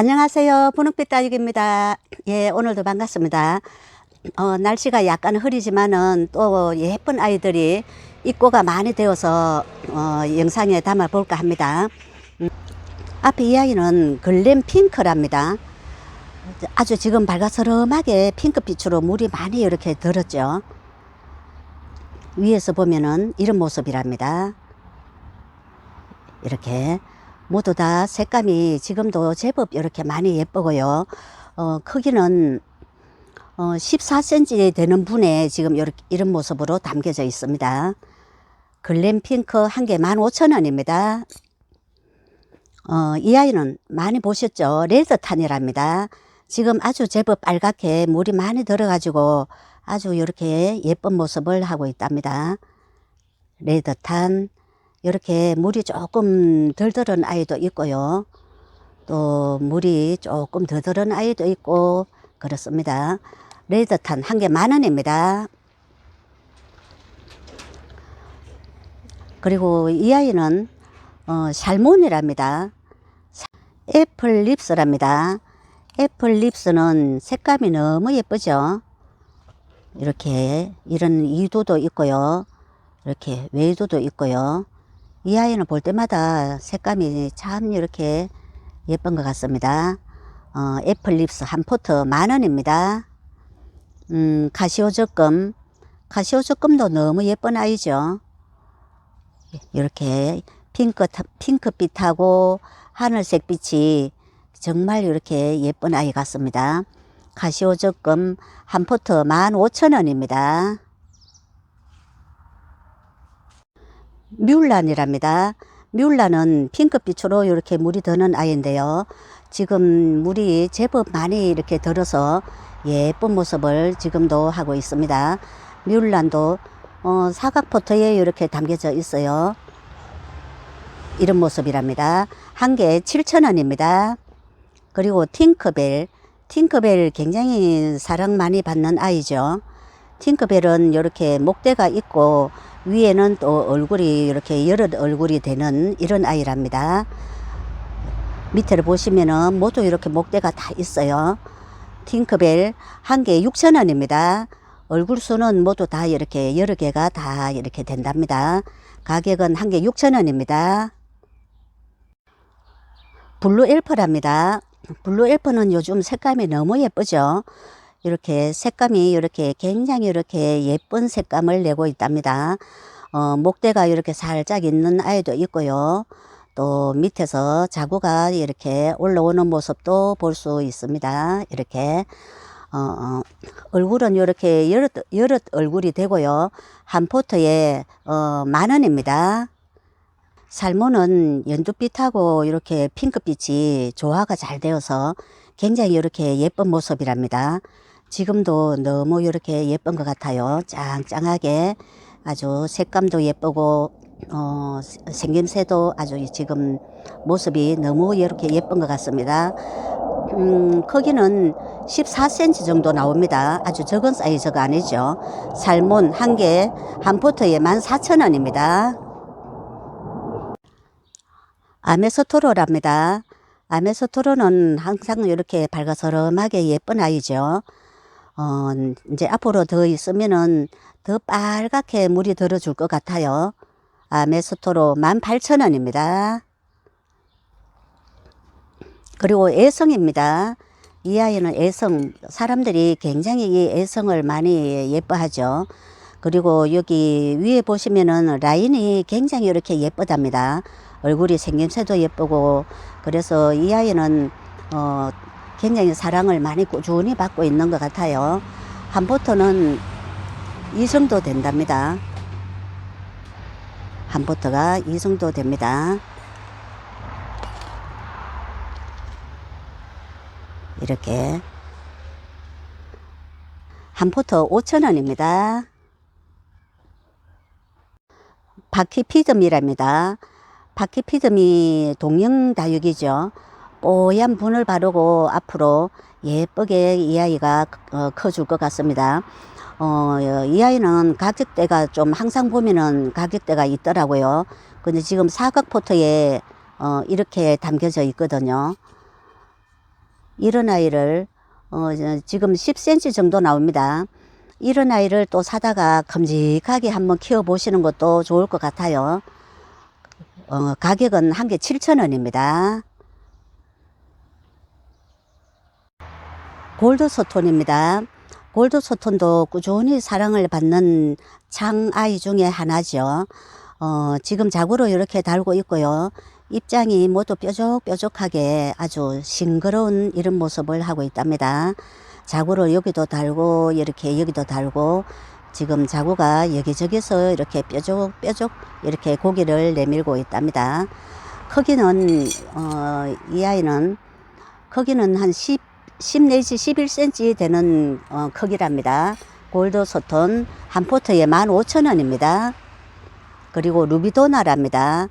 안녕하세요. 분홍빛 따육입니다. 예, 오늘도 반갑습니다. 어, 날씨가 약간 흐리지만은 또 예쁜 아이들이 입고가 많이 되어서 어, 영상에 담아 볼까 합니다. 음, 앞에 이 아이는 글램 핑크랍니다. 아주 지금 밝아서름하게 핑크빛으로 물이 많이 이렇게 들었죠. 위에서 보면은 이런 모습이랍니다. 이렇게 모두 다 색감이 지금도 제법 이렇게 많이 예쁘고요. 어, 크기는 어, 14cm 되는 분에 지금 이렇게 이런 모습으로 담겨져 있습니다. 글램 핑크 한 개 15,000원입니다. 어, 이 아이는 많이 보셨죠? 레드탄이랍니다. 지금 아주 제법 빨갛게 물이 많이 들어가지고 아주 이렇게 예쁜 모습을 하고 있답니다. 레드탄, 이렇게 물이 조금 덜 들은 아이도 있고요. 또 물이 조금 더 들은 아이도 있고 그렇습니다. 레드탄 한 개 만 원입니다. 그리고 이 아이는 어, 살몬이랍니다. 애플 립스랍니다. 애플 립스는 색감이 너무 예쁘죠. 이렇게 이런 이도도 있고요. 이렇게 외도도 있고요. 이 아이는 볼 때마다 색감이 참 이렇게 예쁜 것 같습니다. 어, 애플 립스 한 포트 만 원입니다. 음, 카시오 적금. 카시오 적금도 너무 예쁜 아이죠. 이렇게 핑크, 핑크빛하고 하늘색 빛이 정말 이렇게 예쁜 아이 같습니다. 카시오 적금 한 포트 15,000원입니다. 뮬란이랍니다. 뮬란은 핑크빛으로 이렇게 물이 드는 아이인데요. 지금 물이 제법 많이 이렇게 들어서 예쁜 모습을 지금도 하고 있습니다. 뮬란도 어, 사각포트에 이렇게 담겨져 있어요. 이런 모습이랍니다. 한개 7,000원입니다. 그리고 팅크벨. 팅크벨 굉장히 사랑 많이 받는 아이죠. 팅크벨은 이렇게 목대가 있고 위에는 또 얼굴이 이렇게 여러 얼굴이 되는 이런 아이랍니다. 밑에를 보시면은 모두 이렇게 목대가 다 있어요. 팅크벨 한개 6,000원입니다. 얼굴 수는 모두 다 이렇게 여러 개가 다 이렇게 된답니다. 가격은 한 개 6,000원입니다. 블루 엘퍼랍니다. 블루 엘퍼는 요즘 색감이 너무 예쁘죠. 이렇게 색감이 이렇게 굉장히 이렇게 예쁜 색감을 내고 있답니다. 어, 목대가 이렇게 살짝 있는 아이도 있고요. 또 밑에서 자구가 이렇게 올라오는 모습도 볼 수 있습니다. 이렇게 어, 어, 얼굴은 이렇게 여럿, 여럿 얼굴이 되고요. 한 포트에 어, 만 원입니다. 살모는 연두빛하고 이렇게 핑크빛이 조화가 잘 되어서 굉장히 이렇게 예쁜 모습이랍니다. 지금도 너무 이렇게 예쁜 것 같아요. 짱짱하게 아주 색감도 예쁘고 어, 생김새도 아주 지금 모습이 너무 이렇게 예쁜 것 같습니다. 음, 크기는 14cm 정도 나옵니다. 아주 적은 사이즈가 아니죠. 살몬 한 개 한 포트에 14,000원입니다. 아메소토로랍니다. 아메소토로는 항상 이렇게 밝아서름하게 예쁜 아이죠. 어, 이제 앞으로 더 있으면은 더 빨갛게 물이 들어줄 것 같아요. 아메소토로 18,000원입니다. 그리고 애성입니다. 이 아이는 애성, 사람들이 굉장히 이 애성을 많이 예뻐하죠. 그리고 여기 위에 보시면은 라인이 굉장히 이렇게 예쁘답니다. 얼굴이 생김새도 예쁘고, 그래서 이 아이는, 어, 굉장히 사랑을 많이 꾸준히 받고 있는 것 같아요. 한 보트는 이 정도 된답니다. 한 보트가 이 정도 됩니다. 이렇게 한 포트 5,000원입니다. 바퀴피듬이랍니다. 바퀴피듬이 동영 다육이죠. 뽀얀 분을 바르고 앞으로 예쁘게 이 아이가 어, 커줄 것 같습니다. 어, 이 아이는 가격대가 좀 항상 보면은 가격대가 있더라고요. 근데 지금 사각 포트에 어, 이렇게 담겨져 있거든요. 이런 아이를 어, 저, 지금 10cm 정도 나옵니다. 이런 아이를 또 사다가 큼직하게 한번 키워 보시는 것도 좋을 것 같아요. 어, 가격은 한 개 7,000원입니다. 골드 소톤입니다. 골드 소톤도 꾸준히 사랑을 받는 장아이 중에 하나죠. 어, 지금 자구로 이렇게 달고 있고요. 입장이 모두 뾰족뾰족하게 아주 싱그러운 이런 모습을 하고 있답니다. 자구를 여기도 달고 이렇게 여기도 달고 지금 자구가 여기저기서 이렇게 뾰족뾰족 이렇게 고기를 내밀고 있답니다. 크기는 어, 이 아이는 크기는 한 10, 10 내지 11cm 되는 어, 크기랍니다. 골드 소톤 한 포트에 15,000원입니다. 그리고 루비도나랍니다.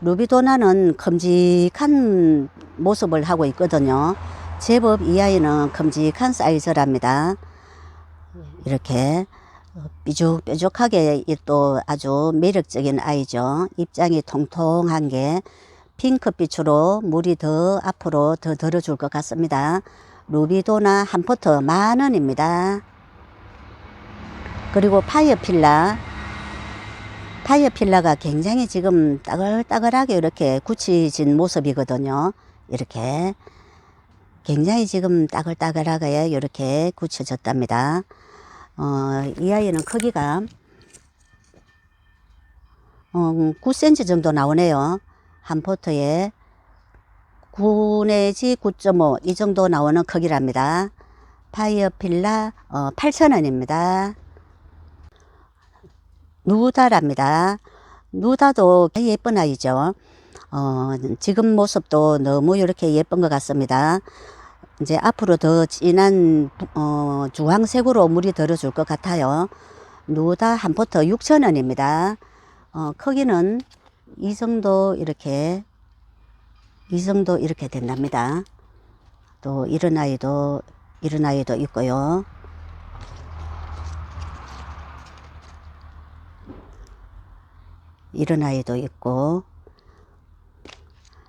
루비도나는 큼직한 모습을 하고 있거든요. 제법 이 아이는 큼직한 사이즈랍니다. 이렇게 삐죽삐죽하게 또 아주 매력적인 아이죠. 입장이 통통한 게 핑크빛으로 물이 더 앞으로 더 들어줄 것 같습니다. 루비도나 한 포트 만 원입니다. 그리고 파이어필라 파이어필라가 굉장히 지금 따글따글하게 이렇게 굳혀진 모습이거든요. 이렇게 굉장히 지금 따글따글하게 이렇게 굳혀졌답니다. 어, 이 아이는 크기가 어, 9cm 정도 나오네요. 한 포트에 9 내지 9.5 이 정도 나오는 크기랍니다. 파이어필라 어, 8,000원입니다. 누다랍니다. 누다도 예쁜 아이죠. 어, 지금 모습도 너무 이렇게 예쁜 것 같습니다. 이제 앞으로 더 진한 어, 주황색으로 물이 들어줄 것 같아요. 누다 한 포트 6,000원입니다. 어, 크기는 이 정도 이렇게 이 정도 이렇게 된답니다. 또 이런 아이도 이런 아이도 있고요. 이런 아이도 있고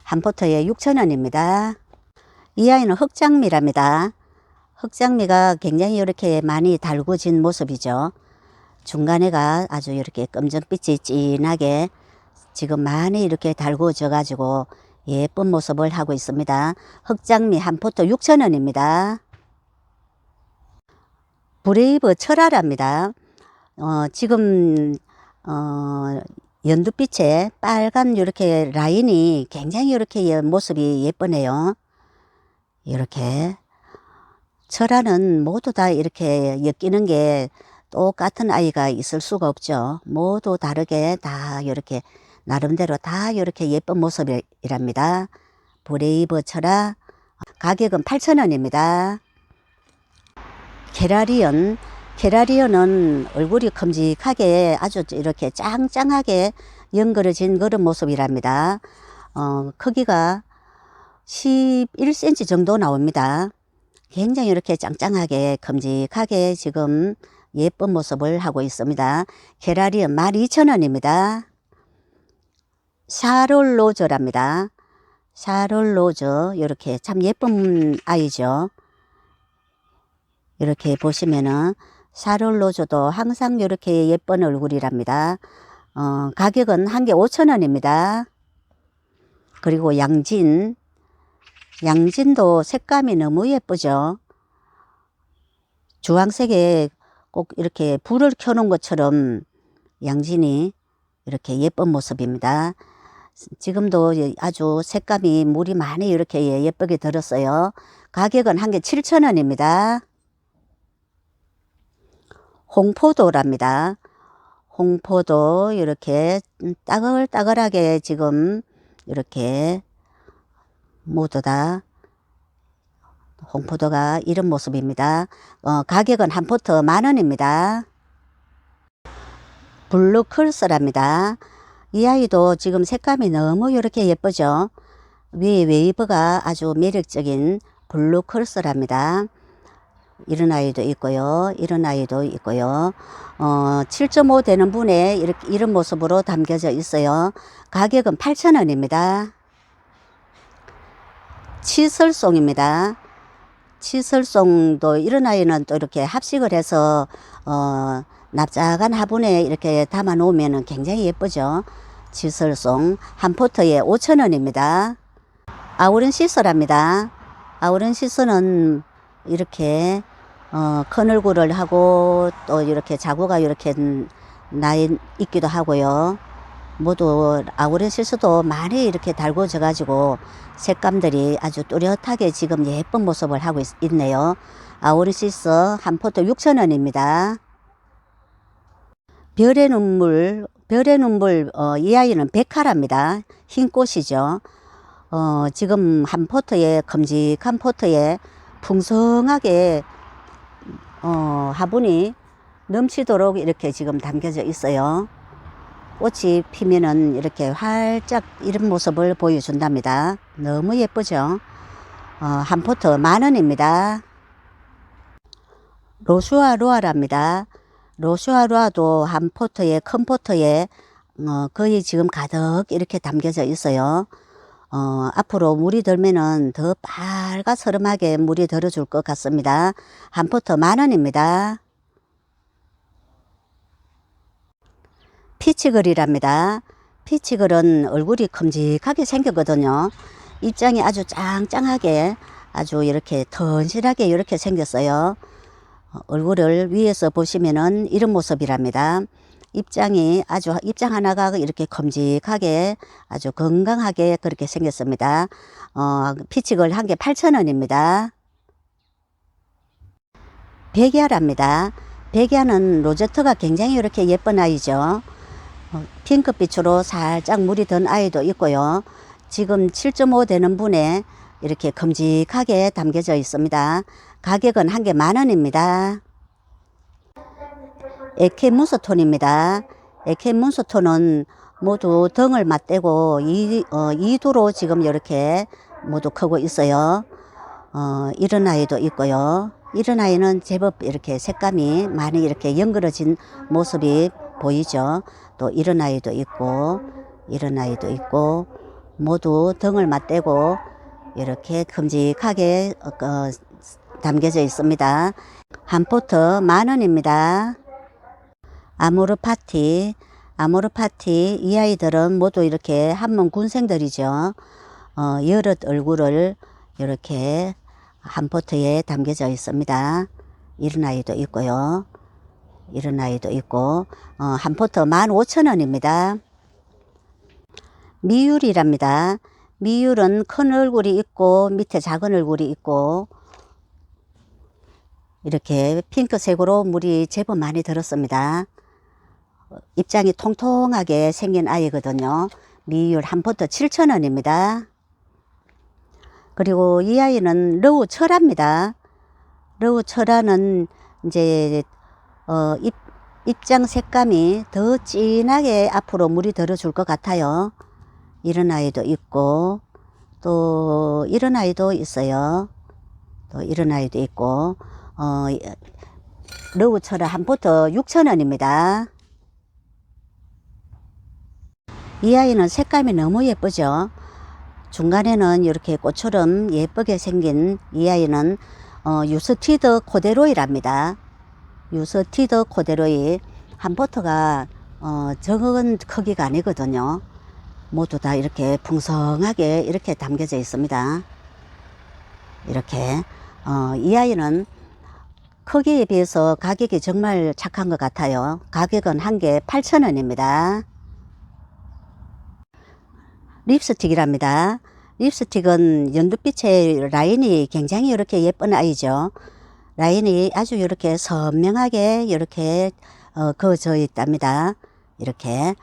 한 포트에 6,000원입니다. 이 아이는 흑장미랍니다. 흑장미가 굉장히 이렇게 많이 달구진 모습이죠. 중간에가 아주 이렇게 검정빛이 진하게 지금 많이 이렇게 달구져 가지고 예쁜 모습을 하고 있습니다. 흑장미 한 포트 6,000원입니다. 브레이브 철화랍니다. 어, 지금 어, 연두빛에 빨간 이렇게 라인이 굉장히 이렇게 예- 모습이 예쁘네요. 이렇게 철화는 모두 다 이렇게 엮이는 게 똑같은 아이가 있을 수가 없죠. 모두 다르게 다 이렇게 나름대로 다 이렇게 예쁜 모습이랍니다. 브레이브 철화 가격은 8,000원입니다. 케라리언 케라리언은 얼굴이 큼직하게 아주 이렇게 짱짱하게 연그러진 그런 모습이랍니다. 어, 크기가 11cm 정도 나옵니다. 굉장히 이렇게 짱짱하게 큼직하게 지금 예쁜 모습을 하고 있습니다. 케라리언 12,000원입니다. 샤롤 로저랍니다. 샤롤 로저 이렇게 참 예쁜 아이죠. 이렇게 보시면은 샤롤 로저도 항상 이렇게 예쁜 얼굴이랍니다. 어, 가격은 한 개 5,000원입니다. 그리고 양진. 양진도 색감이 너무 예쁘죠. 주황색에 꼭 이렇게 불을 켜놓은 것처럼 양진이 이렇게 예쁜 모습입니다. 지금도 아주 색감이 물이 많이 이렇게 예쁘게 들었어요. 가격은 한 개 7,000원입니다. 홍포도랍니다. 홍포도 이렇게 따글따글하게 지금 이렇게 모두 다 홍포도가 이런 모습입니다. 어, 가격은 한 포트 만 원입니다. 블루 클스랍니다. 이 아이도 지금 색감이 너무 이렇게 예쁘죠. 위에 웨이브가 아주 매력적인 블루 클스랍니다. 이런 아이도 있고요. 이런 아이도 있고요. 어, 7.5 되는 분에 이렇게, 이런 모습으로 담겨져 있어요. 가격은 8,000원입니다. 치설송입니다. 치설송도 이런 아이는 또 이렇게 합식을 해서 어, 납작한 화분에 이렇게 담아 놓으면 굉장히 예쁘죠. 치설송 한 포트에 5,000원입니다. 아우른 시설합니다. 아우른 시설은 이렇게 어, 큰 얼굴을 하고 또 이렇게 자구가 이렇게 나 있기도 하고요. 모두 아우른 시스도 많이 이렇게 달궈져 가지고 색감들이 아주 뚜렷하게 지금 예쁜 모습을 하고 있, 네요 아우른 시스 한 포트 6,000원입니다. 별의 눈물, 별의 눈물, 어, 이 아이는 백화랍니다. 흰 꽃이죠. 어, 지금 한 포트에, 큼직한 포트에 풍성하게, 어, 화분이 넘치도록 이렇게 지금 담겨져 있어요. 꽃이 피면은 이렇게 활짝 이런 모습을 보여준답니다. 너무 예쁘죠? 어, 한 포트 만 원입니다. 로슈아 루아랍니다. 로슈아 루아도 한 포트에 큰 포트에 어, 거의 지금 가득 이렇게 담겨져 있어요. 어, 앞으로 물이 들면은 더 빨갛스름하게 물이 들어줄 것 같습니다. 한 포트 만 원입니다. 피치글이랍니다. 피치글은 얼굴이 큼직하게 생겼거든요. 입장이 아주 짱짱하게 아주 이렇게 튼실하게 이렇게 생겼어요. 어, 얼굴을 위에서 보시면은 이런 모습이랍니다. 입장이 아주 입장 하나가 이렇게 큼직하게 아주 건강하게 그렇게 생겼습니다. 어, 피치글 한개 8,000원입니다. 백야랍니다. 백야는 로제트가 굉장히 이렇게 예쁜 아이죠. 어, 핑크빛으로 살짝 물이 든 아이도 있고요. 지금 7.5 되는 분에 이렇게 큼직하게 담겨져 있습니다. 가격은 한 개 만원입니다. 에케 문서톤입니다. 에케 문서톤은 모두 등을 맞대고 이, 어, 이두로 지금 이렇게 모두 크고 있어요. 어, 이런 아이도 있고요. 이런 아이는 제법 이렇게 색감이 많이 이렇게 연그러진 모습이 보이죠. 또 이런 아이도 있고, 이런 아이도 있고, 모두 등을 맞대고 이렇게 큼직하게 어, 어, 담겨져 있습니다. 한 포트 만 원입니다. 아모르 파티, 아모르 파티 이 아이들은 모두 이렇게 한몸 군생들이죠. 어, 여럿 얼굴을 이렇게 한 포트에 담겨져 있습니다. 이런 아이도 있고요. 이런 아이도 있고 어, 한 포트 15,000원입니다. 미율이랍니다. 미율은 큰 얼굴이 있고 밑에 작은 얼굴이 있고 이렇게 핑크색으로 물이 제법 많이 들었습니다. 입장이 통통하게 생긴 아이거든요. 미율 한 포트 7,000원입니다. 그리고 이 아이는 러우 철합니다. 러우 철화는 이제 어, 입, 입장 색감이 더 진하게 앞으로 물이 들어줄 것 같아요. 이런 아이도 있고 또 이런 아이도 있어요. 또 이런 아이도 있고 어, 러우 철화 한 포트 6,000원입니다. 이 아이는 색감이 너무 예쁘죠. 중간에는 이렇게 꽃처럼 예쁘게 생긴 이 아이는 어, 유스티드 코데로이랍니다. 유스티드 코데로이 한 포트가 어, 적은 크기가 아니거든요. 모두 다 이렇게 풍성하게 이렇게 담겨져 있습니다. 이렇게 어, 이 아이는 크기에 비해서 가격이 정말 착한 것 같아요. 가격은 한 개 8,000원입니다. 립스틱이랍니다. 립스틱은 연두빛의 라인이 굉장히 이렇게 예쁜 아이죠. 라인이 아주 이렇게 선명하게 이렇게 어, 그어져 있답니다. 이렇게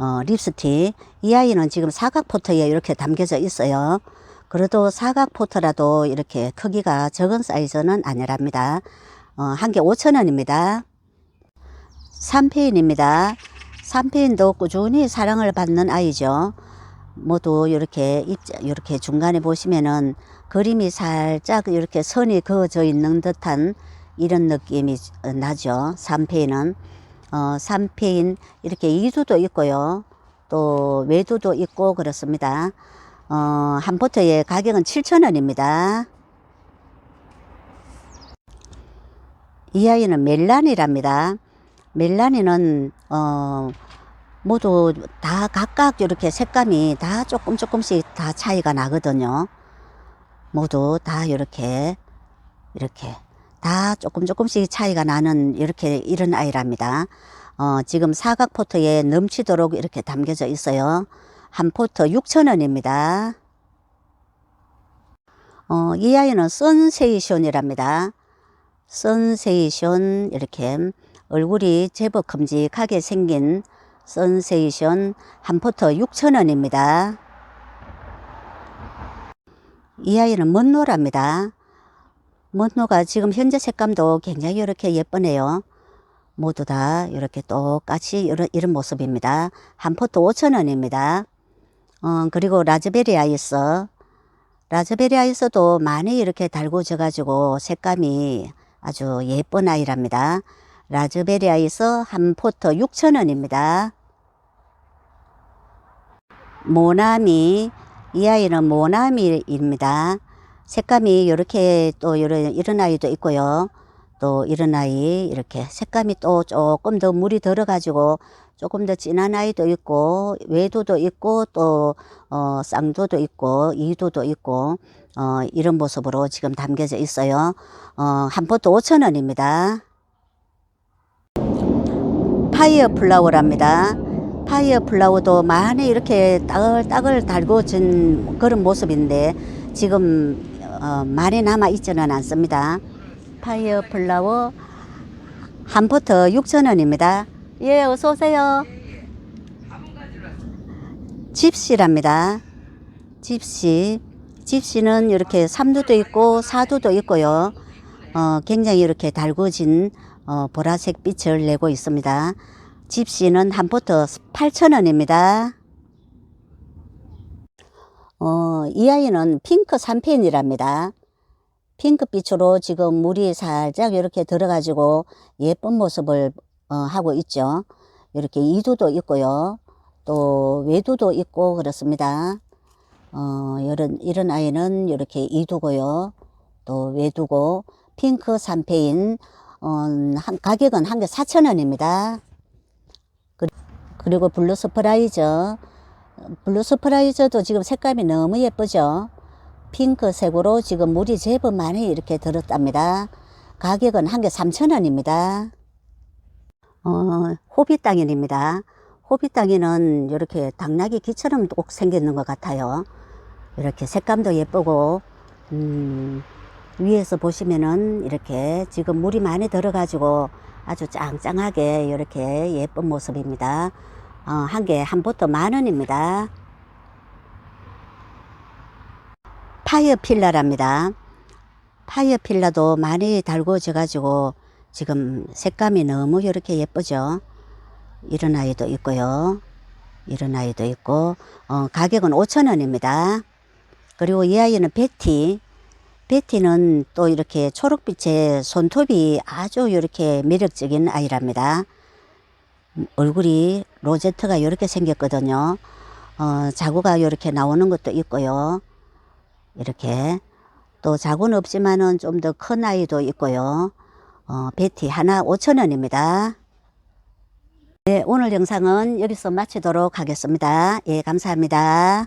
어, 립스틱 이 아이는 지금 사각 포트에 이렇게 담겨져 있어요. 그래도 사각 포트라도 이렇게 크기가 적은 사이즈는 아니랍니다. 어, 한 개 5천원입니다. 삼페인입니다. 삼페인도 꾸준히 사랑을 받는 아이죠. 모두 이렇게 이렇게 중간에 보시면은 그림이 살짝 이렇게 선이 그어져 있는 듯한 이런 느낌이 나죠. 3페인은 어, 3페인 이렇게 이두도 있고요. 또 외두도 있고 그렇습니다. 어, 한 포트의 가격은 7,000원입니다. 이 아이는 멜란이랍니다. 멜란이는 어 모두 다 각각 이렇게 색감이 다 조금 조금씩 다 차이가 나거든요. 모두 다 이렇게 이렇게 다 조금 조금씩 차이가 나는 이렇게 이런 아이랍니다. 어, 지금 사각 포트에 넘치도록 이렇게 담겨져 있어요. 한 포트 6,000원입니다. 어, 이 아이는 선세이션이랍니다. 선세이션 이렇게 얼굴이 제법 큼직하게 생긴 선세이션 한 포트 6,000원입니다. 이 아이는 먼노랍니다. 먼노가 지금 현재 색감도 굉장히 이렇게 예쁘네요. 모두 다 이렇게 똑같이 이런, 이런 모습입니다. 한 포트 5,000원입니다. 어, 그리고 라즈베리 아이스. 라즈베리 아이스도 많이 이렇게 달구져 가지고 색감이 아주 예쁜 아이랍니다. 라즈베리 아이스 한 포트 6,000원입니다. 모나미 이 아이는 모나미입니다. 색감이 이렇게 또 이런, 이런 아이도 있고요. 또 이런 아이 이렇게 색감이 또 조금 더 물이 들어 가지고 조금 더 진한 아이도 있고 외도도 있고 또 어, 쌍도도 있고 이도도 있고 어, 이런 모습으로 지금 담겨져 있어요. 어, 한 포트 5,000원입니다. 파이어 플라워랍니다. 파이어 플라워도 많이 이렇게 따글따글 달궈진 그런 모습인데 지금 어, 많이 남아 있지는 않습니다. 파이어 플라워 한 포트 6,000원입니다. 예, 어서 오세요. 집시랍니다. 집시. 집시는 이렇게 3두도 있고 4두도 있고요. 어, 굉장히 이렇게 달궈진 어, 보라색 빛을 내고 있습니다. 집시는 한 포트 8,000원입니다. 어, 이 아이는 핑크 3펜이랍니다. 핑크빛으로 지금 물이 살짝 이렇게 들어가지고 예쁜 모습을 어, 하고 있죠. 이렇게 이두도 있고요. 또 외두도 있고 그렇습니다. 어, 이런, 이런 아이는 이렇게 이두고요. 또 외두고 핑크 3페인 어, 한, 가격은 한 개 4,000원입니다. 그리고 블루 스프라이저 블루 스프라이저도 지금 색감이 너무 예쁘죠. 핑크색으로 지금 물이 제법 많이 이렇게 들었답니다. 가격은 한 개 3,000원입니다. 어, 호빗땅인입니다. 호빗땅이는 이렇게 당나귀 귀처럼 꼭 생겼는 것 같아요. 이렇게 색감도 예쁘고, 음, 위에서 보시면은 이렇게 지금 물이 많이 들어가지고 아주 짱짱하게 이렇게 예쁜 모습입니다. 어, 한 개한 보트 만 원입니다. 파이어 필라랍니다. 파이어 필라도 많이 달궈져 가지고 지금 색감이 너무 이렇게 예쁘죠. 이런 아이도 있고요. 이런 아이도 있고 어, 가격은 5천원입니다. 그리고 이 아이는 베티 베티는 또 이렇게 초록빛의 손톱이 아주 이렇게 매력적인 아이랍니다. 얼굴이 로제트가 이렇게 생겼거든요. 어, 자구가 이렇게 나오는 것도 있고요. 이렇게 또 자구는 없지만은 좀 더 큰 아이도 있고요. 어, 베티 하나 5천원입니다. 네, 오늘 영상은 여기서 마치도록 하겠습니다. 예, 감사합니다.